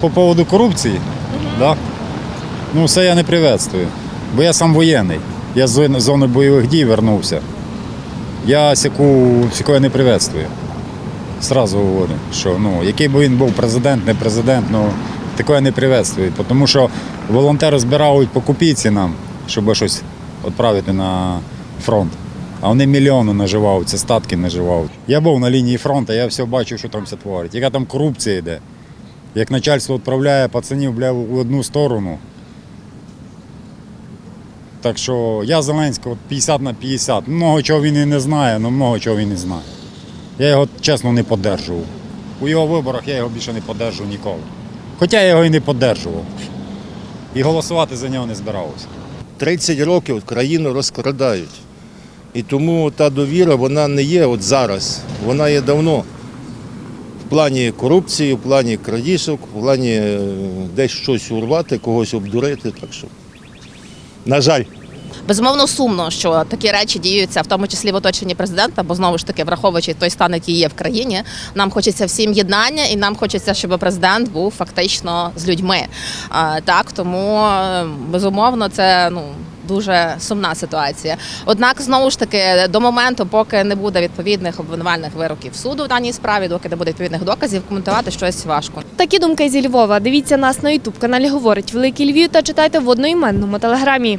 По поводу корупції, да? ну це я не приветствую. Бо я сам воєнний. Я з зони- бойових дій вернувся. Я сяку, сякого не приветствую. Сразу говорю, що ну, який би він був президент, не президент, ну такого я не приветствую. Тому що волонтери збирають по копійці нам, щоб щось відправити на фронт. А вони мільйони наживають, це статки наживають. Я був на лінії фронту, я все бачив, що там все творить. Яка там корупція йде. Як начальство відправляє пацанів бля, в одну сторону. Так що я Зеленського 50 на 50. Много чого він і не знає, але много чого він і знає. Я його чесно не поддержував. У його виборах я його більше не поддержував ніколи. Хоча я його і не поддержував. І голосувати за нього не збирався. 30 років країну розкрадають. І тому та довіра вона не є от зараз, вона є давно. Плані корупції, в плані крадіжок, в плані е, десь щось урвати, когось обдурити. Так що, на жаль. Безумовно сумно, що такі речі діються, в тому числі в оточенні президента, бо знову ж таки, враховуючи той стан, який є в країні, нам хочеться всім єднання, і нам хочеться, щоб президент був фактично з людьми. Так тому е, безумовно це ну. Дуже сумна ситуація. Однак, знову ж таки, до моменту, поки не буде відповідних обвинувальних вироків суду в даній справі, доки не буде відповідних доказів, коментувати щось важко. Такі думки зі Львова. Дивіться нас на Ютуб каналі Говорить Великий Львів та читайте в одноіменному телеграмі.